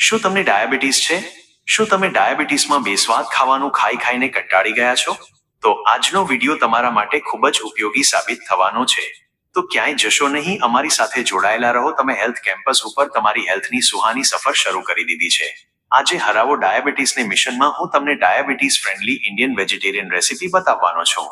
શું તમને ડાયાબિટીસ છે? શું તમે ડાયાબિટીસમાં બેસ્વાદ ખાવાનું ખાઈ ખાઈને કંટાળી ગયા છો? તો આજનો વીડિયો તમારા માટે ખૂબ જ ઉપયોગી સાબિત થવાનો છે. તો ક્યાંય જશો નહીં, અમારી સાથે જોડાયેલા રહો. તમે હેલ્થ કેમ્પસ ઉપર તમારી હેલ્થની સુહાની સફર શરૂ કરી દીધી છે. આજે હરાવો ડાયાબિટીસને મિશનમાં હું તમને diabetes friendly Indian vegetarian recipe બતાવવાનો છું.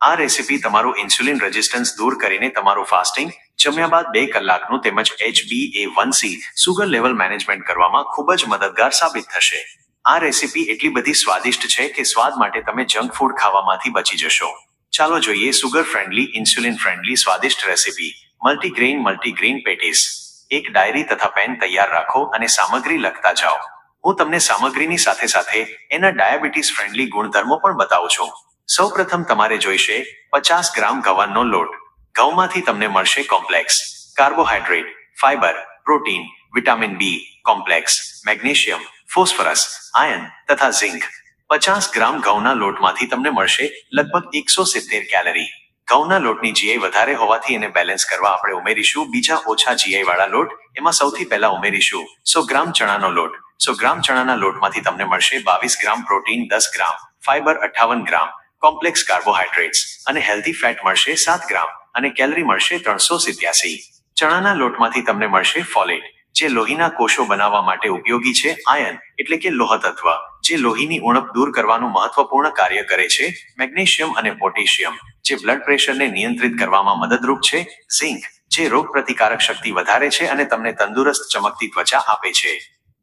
આ રેસીપી તમારું ઇન્સ્યુલિન રેઝિસ્ટન્સ દૂર કરીને તમારું ફાસ્ટિંગ જમ્યા બાદ બે કલાકનું તેમજ HB A one C sugar level management કરવામાં ખૂબ જ મદદગાર સાબિત થશે. આ રેસીપી એટલી બધી સ્વાદિષ્ટ છે કે સ્વાદ માટે તમે જંક ફૂડ ખાવામાંથી બચી જશો. ચાલો જોઈએ સુગર ફ્રેન્ડલી, ઇન્સ્યુલિન ફ્રેન્ડલી સ્વાદિષ્ટ રેસીપી. Multigrain multigrain patties. એક ડાયરી તથા પેન તૈયાર રાખો અને સામગ્રી લખતા જાઓ. હું તમને સામગ્રીની સાથે સાથે એના ડાયાબિટીસ ફ્રેન્ડલી ગુણધર્મો પણ બતાવું છું. સૌપ્રથમ તમારે જોઈશે પચાસ ગ્રામ ગવારનો લોટ. ઘઉંમાંથી તમને મળશે complex. Carbohydrate fibre protein, vitamin B, complex, magnesium, phosphorus, iron તથા ઝિંક. પચાસ ગ્રામ ઘઉંના લોટમાંથી તમને મળશે લગભગ એકસો સિત્તેર કેલરી. ઘઉંના લોટની જીઆઈ વધારે હોવાથી એને બેલેન્સ કરવા આપણે ઉમેરીશું. બીજા ઓછા જીઆઈ વાળા લોટ એમાં સૌથી પહેલા ઉમેરીશું. સો ગ્રામ ચણાનો લોટ. સો ગ્રામ ચણાના લોટમાંથી તમને મળશે બાવીસ ગ્રામ પ્રોટીન, દસ ગ્રામ ફાઈબર અઠાવન ગ્રામ કોમ્પ્લેક્સ કાર્બોહાઈડ્રેટ્સ અને હેલ્ધી ફેટ મળશે સાત ગ્રામ. અને કેલરી મળશે ત્રણસો સિત્યાસી. ચણાના લોટમાંથી તમને મળશે ફોલેટ, જે લોહીના કોષો બનાવવા માટે ઉપયોગી છે આયન, એટલે કે લોહ તત્વ જે લોહીની ઉણપ દૂર કરવાનું મહત્વપૂર્ણ કાર્ય કરે છે મેગ્નેશિયમ અને પોટેશિયમ, જે બ્લડ પ્રેશરને નિયંત્રિત કરવામાં મદદરૂપ છે ઝિંક, જે રોગ પ્રતિકારક શક્તિ વધારે છે અને તમને તંદુરસ્ત ચમકતી ત્વચા આપે છે.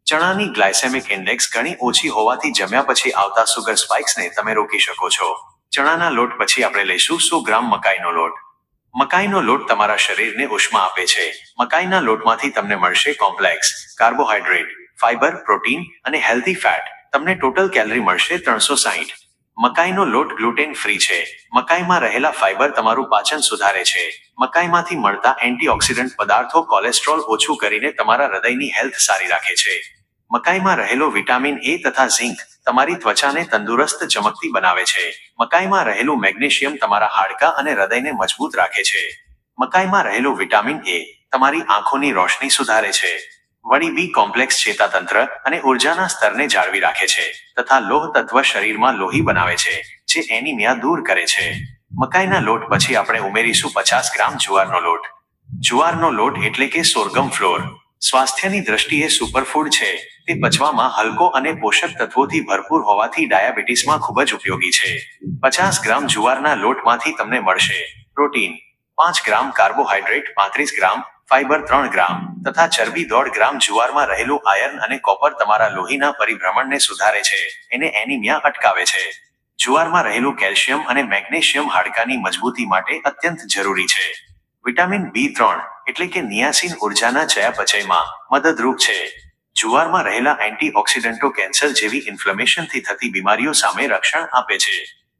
ચણાની ગ્લાયસેમિક ઇન્ડેક્સ ઘણી ઓછી હોવાથી જમ્યા પછી આવતા સુગર સ્પાઇક્સને તમે રોકી શકો છો. ચણાના લોટ પછી આપણે લઈશું સો ગ્રામ મકાઈનો લોટ. મકાઈનો લોટ તમારા શરીરને ઉષ્મા આપે છે. મકાઈના લોટમાંથી તમને મળશે કોમ્પ્લેક્સ કાર્બોહાઈડ્રેટ ફાઈબર પ્રોટીન અને હેલ્ધી ફેટ. તમને ટોટલ કેલરી મળશે ત્રણસો સાહીઠ. મકાઈનો લોટ ગ્લુટેન ફ્રી છે. મકાઈમાં રહેલા ફાઈબર તમારું પાચન સુધારે છે. મકાઈમાંથી મળતા એન્ટીઓક્સિડન્ટ પદાર્થો કોલેસ્ટ્રોલ ઓછું કરીને તમારા હૃદયની હેલ્થ સારી રાખે છે. મકાઈમાં રહેલો વિટામિન એ તથા ઝિંક તમારી ત્વચાને તંદુરસ્ત ચમકતી બનાવે છે. મકાઈમાં રહેલું મેગ્નેશિયમ તમારા હાડકા અને હૃદયને મજબૂત રાખે છે. મકાઈમાં રહેલું વિટામિન એ તમારી આંખોની રોશની સુધારે છે. વળી બી કોમ્પ્લેક્સ ચેતાતંત્ર અને ઉર્જાના સ્તરને જાળવી રાખે છે તથા લોહ તત્વ શરીરમાં લોહી બનાવે છે, જે એનિમિયા દૂર કરે છે. મકાઈના લોટ પછી આપણે ઉમેરીશું પચાસ ગ્રામ જુવારનો લોટ. જુવારનો લોટ એટલે કે સોરગમ ફ્લોર સ્વાસ્થ્યની દ્રષ્ટિએ સુપરફૂડ છે તે પચવામાં હલકો અને પોષક તત્વોથી ભરપૂર હોવાથી ડાયાબિટીસમાં ખૂબ જ ઉપયોગી છે. પચાસ ગ્રામ જુવારના લોટમાંથી તમને મળશે પ્રોટીન, પાંચ ગ્રામ કાર્બોહાઈડ્રેટ પાંત્રીસ ગ્રામ ફાઈબર ત્રણ ગ્રામ તથા ચરબી દોઢ ગ્રામ જુવારમાં રહેલું આયર્ન અને કોપર તમારા લોહીના પરિભ્રમણને સુધારે છે. એને એનિમિયા અટકાવે છે. જુવારમાં રહેલું કેલ્શિયમ અને મેગ્નેશિયમ હાડકાની મજબૂતી માટે અત્યંત જરૂરી છે. વિટામિન બી ત્રણ એટલે કે નિયાસિન ઉર્જાના ચયાપચયમાં મદદરૂપ છે. જુવારમાં રહેલા એન્ટીઓક્સિડન્ટો કેન્સર જેવી ઇન્ફ્લેમેશનથી થતી બીમારીઓ સામે રક્ષણ આપે છે.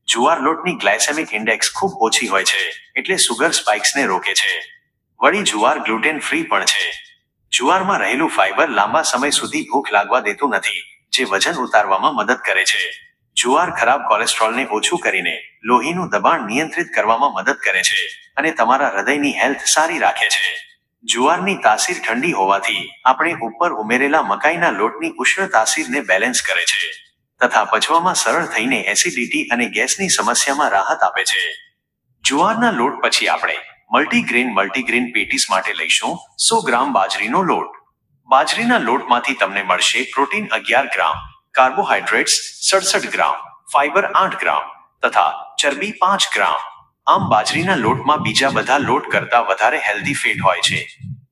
જુવાર લોટની ગ્લાયસેમિક ઇન્ડેક્સ ખૂબ ઓછી હોય છે, એટલે સુગર સ્પાઇક્સને રોકે છે. વળી જુવાર ગ્લુટેન ફ્રી પણ છે. જુવારમાં રહેલું ફાઇબર લાંબા સમય સુધી ભૂખ લાગવા દેતું નથી, જે વજન ઉતારવામાં મદદ કરે છે. જુવાર ખરાબ કોલેસ્ટ્રોલને ઓછું કરીને લોહીનું દબાણ નિયંત્રિત કરવામાં મદદ કરે છે અને તમારા હૃદયની હેલ્થ સારી રાખે છે. જુવારની તાસીર ઠંડી હોવાથી આપણે ઉપર ઉમેરેલા મકાઈના લોટની ઉષ્ણ તાસીરને બેલેન્સ કરે છે તથા પચવામાં સરળ થઈને એસિડિટી અને ગેસની સમસ્યામાં રાહત આપે છે. જુવારના લોટ પછી આપણે મલ્ટીગ્રેન મલ્ટીગ્રેન પેટીસ માટે લઈશું સો ગ્રામ બાજરીનો લોટ. બાજરીના લોટમાંથી તમને મળશે પ્રોટીન અગિયાર ગ્રામ કાર્બોહાઈડ્રેટ્સ સડસઠ ગ્રામ, ફાઈબર આઠ ગ્રામ તથા ચરબી પાંચ ગ્રામ. આમ બાજરીના લોટમાં બીજા બધા લોટ કરતા વધારે હેલ્ધી ફેટ હોય છે.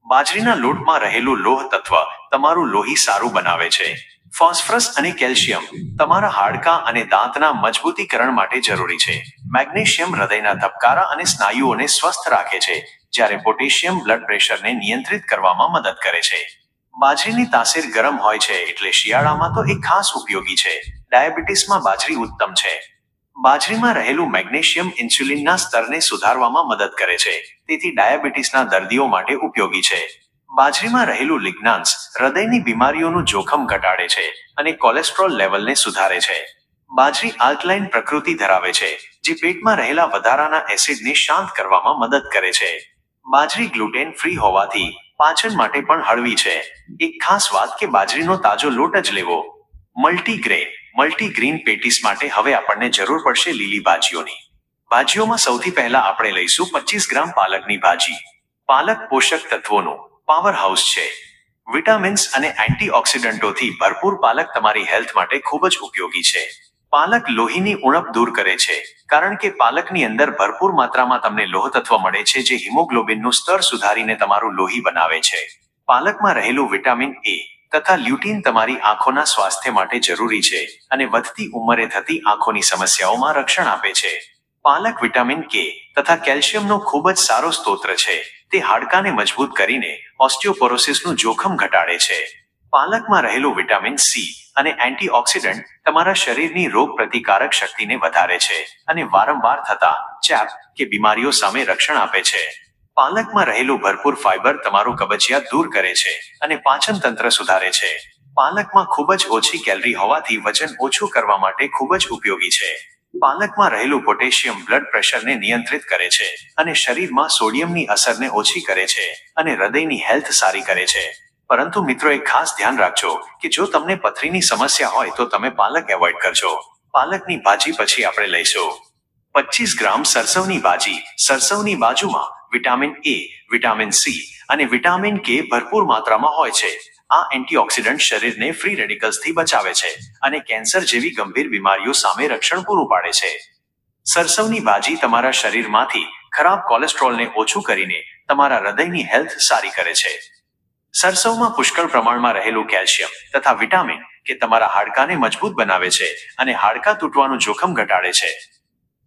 બાજરીના લોટમાં રહેલું લોહ તત્વ તમારું લોહી સારું બનાવે છે. ફોસ્ફરસ અને કેલ્શિયમ તમારા હાડકા અને દાંતના મજબૂતીકરણ માટે જરૂરી છે. મેગ્નેશિયમ હૃદયના ધબકારા અને સ્નાયુઓને સ્વસ્થ રાખે છે, જ્યારે પોટેશિયમ બ્લડ પ્રેશરને નિયંત્રિત કરવામાં મદદ કરે છે. બાજરીની તાસીર ગરમ હોય છે એટલે શિયાળામાં તો એ ખાસ ઉપયોગી છે. ડાયાબિટીસમાં બાજરી ઉત્તમ છે. બાજરીમાં રહેલું મેગ્નેશિયમ ઇન્સ્યુલિનના સ્તરને સુધારવામાં મદદ કરે છે. તેથી ડાયાબિટીસના દર્દીઓ માટે ઉપયોગી છે. બાજરીમાં રહેલું લિગ્નાન્સ હૃદયની બીમારીઓનું જોખમ ઘટાડે છે અને કોલેસ્ટ્રોલ લેવલને સુધારે છે. બાજરી આલ્કલાઇન પ્રકૃતિ ધરાવે છે, જે પેટમાં રહેલા વધારાના એસિડને શાંત કરવામાં મદદ કરે છે. બાજરી ગ્લુટેન ફ્રી હોવાથી પાચન માટે પણ હળવી છે. એક ખાસ વાત કે બાજરીનો તાજો લોટ જ લેવો. મલ્ટીગ્રેન મલ્ટીગ્રીન પેટીસ માટે હવે આપણને જરૂર પડશે લીલી ભાજીઓની. ભાજીઓમાં સૌથી પહેલા આપણે લઈશું પચીસ ગ્રામ પાલકની ભાજી. પાલક પોષક તત્વોનું પાવર હાઉસ છે. વિટામિન્સ અને એન્ટીઓક્સિડન્ટોથી ભરપૂર પાલક તમારી હેલ્થ માટે ખૂબ જ ઉપયોગી છે. પાલક લોહીની ઉણપ દૂર કરે છે, કારણ કે પાલકની અંદર ભરપૂર માત્રામાં તમને લોહ તત્વ મળે છે જે હિમોગ્લોબિનનું સ્તર સુધારીને તમારું લોહી બનાવે છે. પાલકમાં રહેલું વિટામિન એ તથા લ્યુટીન તમારી આંખોના સ્વાસ્થ્ય માટે જરૂરી છે અને વધતી ઉંમરે થતી આંખોની સમસ્યાઓમાં રક્ષણ આપે છે. પાલક વિટામિન કે તથા કેલ્શિયમનો ખૂબ જ સારો સ્ત્રોત છે, તે હાડકાને મજબૂત કરીને ઓસ્ટિયોપોરોસિસનું જોખમ ઘટાડે છે. પાલકમાં રહેલું વિટામિન સી અને એન્ટીઓક્સિડન્ટ તમારા શરીરની રોગ પ્રતિકારક શક્તિને વધારે છે અને વારંવાર થતા ચેપ કે બીમારીઓ સામે રક્ષણ આપે છે. પાલકમાં રહેલું ભરપૂર ફાઇબર તમારું કબજિયાત દૂર કરે છે અને પાચન તંત્ર સુધારે છે. પાલકમાં ખૂબ જ ઓછી કેલરી હોવાથી વજન ઓછું કરવા માટે ખૂબ જ ઉપયોગી છે. પાલકમાં રહેલું પોટેશિયમ બ્લડ પ્રેશરને નિયંત્રિત કરે છે અને શરીરમાં સોડિયમની અસરને ઓછી કરે છે અને હૃદયની હેલ્થ સારી કરે છે. પરંતુ મિત્રો એક ખાસ ધ્યાન રાખજો કે જો તમને પથરીની સમસ્યા હોય તો તમે પાલક એવોઇડ કરજો. પાલકની ભાજી પછી આપણે લઈશું. પચીસ ગ્રામ સરસવની ભાજી. સરસવની બાજુમાં વિટામિન એ વિટામિન સી અને વિટામિન કે ભરપૂર માત્રામાં હોય છે. આ એન્ટીઓક્સિડન્ટ શરીરને ફ્રી રેડિકલ્સથી બચાવે છે અને કેન્સર જેવી ગંભીર બીમારીઓ સામે રક્ષણ પૂરું પાડે છે. સરસવની ભાજી તમારા શરીરમાંથી ખરાબ કોલેસ્ટ્રોલને ઓછું કરીને તમારા હૃદયની હેલ્થ સારી કરે છે. સરસવમાં પુષ્કળ પ્રમાણમાં રહેલું કેલ્શિયમ તથા વિટામિન કે તમારા હાડકાને મજબૂત બનાવે છે અને હાડકા તૂટવાનું જોખમ ઘટાડે છે.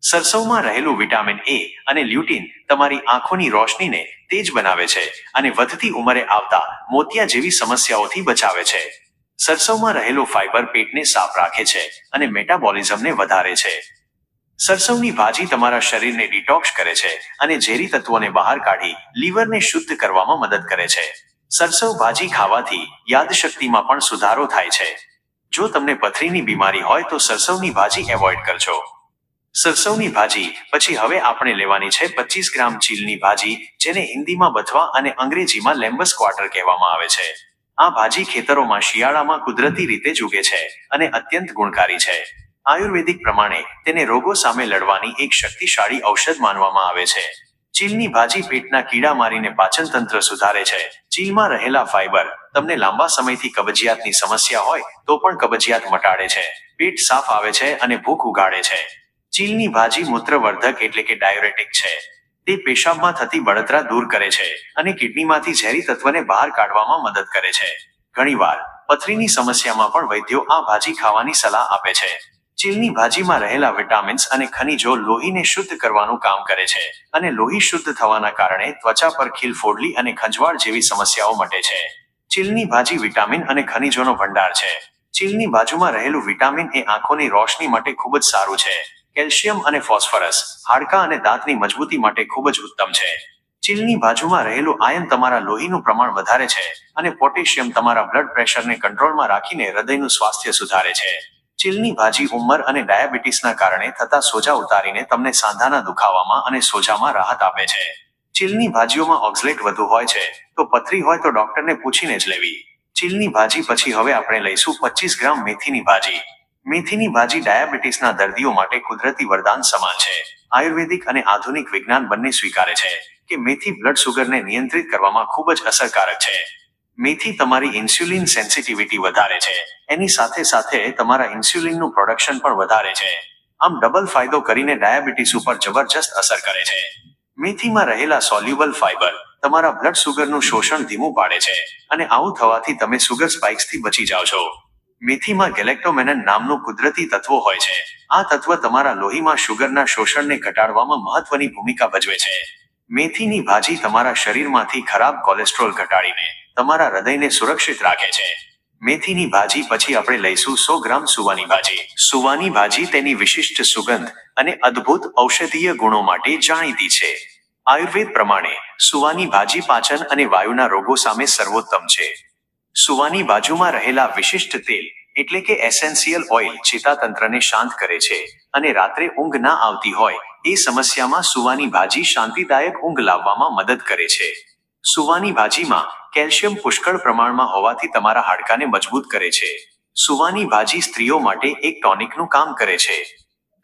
સરસવમાં રહેલું વિટામિન એ અને લ્યુટીન તમારી આંખોની રોશનીને તેજ બનાવે છે અને વધતી ઉંમરે આવતા મોતિયા જેવી સમસ્યાઓથી બચાવે છે. સરસવમાં રહેલું ફાઇબર પેટને સાફ રાખે છે અને મેટાબોલિઝમને વધારે છે. સરસવની ભાજી તમારા શરીરને ડિટોક્સ કરે છે અને ઝેરી તત્વોને બહાર કાઢી લીવરને શુદ્ધ કરવામાં મદદ કરે છે. સરસવ ભાજી ખાવાથી યાદશક્તિમાં પણ સુધારો થાય છે. જો તમને પથરીની બીમારી હોય તો સરસવની ભાજી એવોઇડ કરજો. સરસવની ભાજી પછી હવે આપણે લેવાની છે પચીસ ગ્રામ ચીલની ભાજી જેને હિન્દીમાં બથવા અને અંગ્રેજીમાં લેમ્બસ ક્વાર્ટર કહેવામાં આવે છે. આ ભાજી ખેતરોમાં શિયાળામાં કુદરતી રીતે જ છે અને અત્યંત ગુણકારી છે. આયુર્વેદિક પ્રમાણે તેને રોગો સામે લડવાની એક શક્તિશાળી ઔષધ માનવામાં આવે છે. ચીલની ભાજી પેટના કીડા મારીને પાચન તંત્ર સુધારે છે. ચીલમાં રહેલા ફાઇબર તમને લાંબા સમયથી કબજિયાતની સમસ્યા હોય તો પણ કબજિયાત મટાડે છે. પેટ સાફ આવે છે અને ભૂખ ઉગાડે છે. ચીલની ભાજી મૂત્રવર્ધક એટલે કે ડાયોરેટિક છે. તે પેશાબમાં થતી બળતરા દૂર કરે છે અને કિડનીમાંથી ઝેરી તત્વને બહાર કાઢવામાં મદદ કરે છે. ઘણીવાર, પથરીની સમસ્યામાં પણ વૈદ્યો આ ભાજી ખાવાની સલાહ આપે છે. ચીલની ભાજીમાં રહેલા વિટામિન્સ અને ખનિજો લોહીને શુદ્ધ કરવાનું કામ કરે છે અને લોહી શુદ્ધ થવાના કારણે ત્વચા પર ખીલ ફોડલી અને ખંજવાળ જેવી સમસ્યાઓ મટે છે. ચીલની ભાજી વિટામિન અને ખનિજોનો ભંડાર છે. ચીલની બાજુમાં રહેલું વિટામિન એ આંખોની રોશની માટે ખૂબ જ સારું છે. કેલ્શિયમ અને ફોસ્ફરસ, હાડકા અને દાંતની મજબૂતી માટે ખૂબ જ ઉત્તમ છે. ચીલની બાજુમાં રહેલું આયન તમારા લોહીનું પ્રમાણ વધારે છે અને પોટેશિયમ તમારા બ્લડ પ્રેશરને કંટ્રોલમાં રાખીને હૃદયનું સ્વાસ્થ્ય સુધારે છે. ચીલની ભાજી ઉંમર અને ડાયાબિટીસના કારણે થતા સોજા ઉતારીને તમને સાંધાના દુખાવામાં અને સોજામાં રાહત આપે છે. ચીલની ભાજીઓમાં ઓક્ઝલેટ વધુ હોય છે, તો પથરી હોય તો ડોક્ટરને પૂછીને જ લેવી. ચીલની ભાજી પછી હવે આપણે લઈશું પચીસ ગ્રામ મેથીની ભાજી. મેથીની ભાજી ડાયાબિટીસના દર્દીઓ માટે કુદરતી વરદાન સમાન છે. આયુર્વેદિક અને આધુનિક વિજ્ઞાન બંને સ્વીકારે છે કે મેથી બ્લડ સુગરને નિયંત્રિત કરવામાં ખૂબ જ અસરકારક છે. મેથી તમારી ઇન્સ્યુલિન સેન્સિટિવિટી વધારે છે. એની સાથે સાથે તમારા ઇન્સ્યુલિનનું પ્રોડક્શન પણ વધારે છે. આમ ડબલ ફાયદો કરીને ડાયાબિટીસ ઉપર જબરજસ્ત અસર કરે છે. મેથીમાં રહેલા સોલ્યુબલ ફાઇબર તમારા બ્લડ સુગરનું શોષણ ધીમું પાડે છે અને આવું થવાથી તમે સુગર સ્પાઇક્સથી બચી જાઓ છો. મેથીમાં ગેલેક્ટોમેનન નામનું કુદરતી તત્વો હોય છે. આ તત્વ તમારા લોહીમાં શુગરના શોષણને ઘટાડવામાં મહત્વની ભૂમિકા ભજવે છે. મેથીની ભાજી તમારા શરીરમાંથી ખરાબ કોલેસ્ટ્રોલ ઘટાડીને તમારા હૃદયને સુરક્ષિત રાખે છે. મેથીની ભાજી પછી આપણે લઈશું સો ગ્રામ સુવાની ભાજી. સુવાની ભાજી તેની વિશિષ્ટ સુગંધ અને અદ્ભુત ઔષધીય ગુણો માટે જાણીતી છે. આયુર્વેદ પ્રમાણે, સુવાની ભાજી પાચન અને વાયુના રોગો સામે સર્વોત્તમ છે. સુવાની બાજુમાં રહેલા વિશિષ્ટ તેલ, એટલે કે એસેન્શિયલ ઓઇલ, ચેતાતંત્રને શાંત કરે છે અને રાત્રે ઊંઘ ના આવતી હોય, એ સમસ્યામાં સુવાની ભાજી શાંતિદાયક ઊંઘ લાવવામાં મદદ કરે છે. સુવાની ભાજીમાં કેલ્શિયમ પુષ્કળ પ્રમાણમાં હોવાથી તમારા હાડકાને મજબૂત કરે છે. સુવાની ભાજી સ્ત્રીઓ માટે એક ટોનિકનું કામ કરે છે.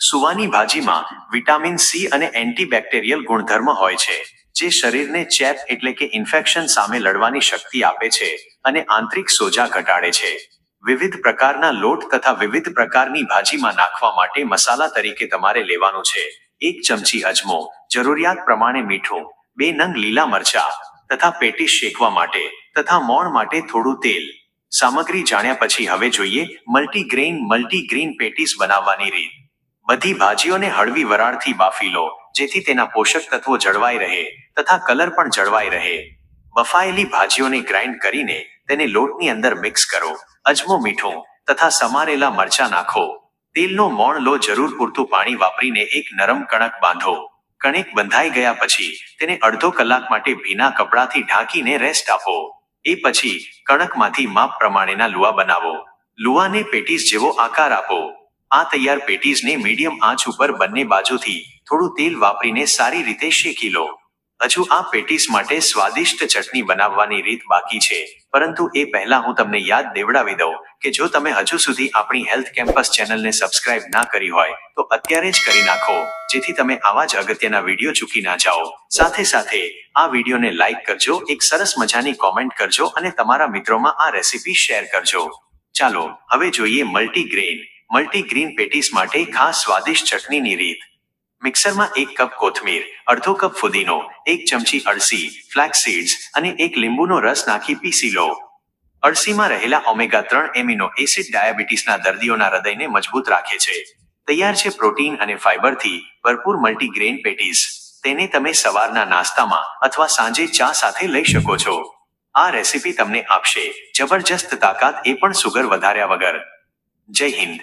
સુવાની ભાજીમાં વિટામિન સી અને એન્ટીબેક્ટેરિયલ ગુણધર્મ હોય છે, જે શરીરને ચેપ એટલે કે ઇન્ફેક્શન સામે લડવાની શક્તિ આપે છે અને આંતરિક સોજા ઘટાડે છે. વિવિધ પ્રકારના લોટ તથા વિવિધ પ્રકારની ભાજીમાં નાખવા માટે મસાલા તરીકે તમારે લેવાનું છે. એક ચમચી અજમો, જરૂરિયાત પ્રમાણે મીઠું, બે નંગ લીલા મરચા તથા પેટી શેકવા માટે તથા મોણ માટે થોડું તેલ. સામગ્રી જાણ્યા પછી હવે જોઈએ મલ્ટીગ્રેઇન મલ્ટીગ્રીન પેટીસ બનાવવાની રીત. બધી ભાજીઓને હળવી વરાળથી બાફી લો, જેથી તેના પોષક તત્વો જળવાઈ રહે તથા કલર પણ જળવાઈ રહે. બફાયેલી ભાજીઓને ગ્રાઇન્ડ કરીને તેને લોટની અંદર મિક્સ કરો. અજમો મીઠું તથા સમારેલા મરચા નાખો. તેલનો મોણ લો, જરૂર પૂરતું પાણી વાપરીને એક નરમ કણક બાંધો. કણેક બંધાઈ ગયા પછી તેને અડધો કલાક માટે ભીના કપડાથી ઢાંકીને રેસ્ટ આપો. એ પછી કણકમાંથી માપ પ્રમાણેના લુવા બનાવો. લુવાને પેટીસ જેવો આકાર આપો. આ તૈયાર પેટીસને મીડિયમ આંચ ઉપર બંને બાજુથી થોડું તેલ વાપરીને સારી રીતે શેકી લો. હજુ આ પેટીસ માટે સ્વાદિષ્ટ ચટણી બનાવવાની રીત બાકી છે. પરંતુ એ પહેલા હું તમને યાદ દેવડાવી દઉં કે જો તમે હજુ સુધી આપણી હેલ્થ કેમ્પસ ચેનલને સબસ્ક્રાઇબ ના કરી હોય, તો અત્યારે જ કરી નાખો. જેથી તમે આવા જ અગત્યના વીડિયો ચૂકી ના જાઓ. સાથે સાથે, આ વિડીયોને લાઇક કરજો, એક સરસ મજાની કોમેન્ટ કરજો અને તમારા મિત્રોમાં આ રેસીપી શેર કરજો. ચાલો, હવે જોઈએ મલ્ટીગ્રેન મલ્ટીગ્રીન પેટીસ માટે ખાસ સ્વાદિષ્ટ ચટણીની રીત. મિક્સરમાં એક કપ કોથમીર, અડધો કપ ફુદીનો, એક ચમચી અળસી ફ્લેક્સ સીડ્સ અને એક લીંબુનો રસ નાખી પીસી લો. અળસીમાં રહેલા ઓમેગા ત્રણ એમિનો એસિડ ડાયાબિટીસના દર્દીઓના હૃદયને મજબૂત રાખે છે. તૈયાર છે પ્રોટીન અને ફાઇબરથી ભરપૂર મલ્ટીગ્રેન પેટીસ. તેને તમે સવારના નાસ્તામાં અથવા સાંજે ચા સાથે લઈ શકો છો. આ રેસીપી તમને આપશે. જબરજસ્ત તાકાત એ પણ સુગર વધાર્યા વગર. જય હિન્દ.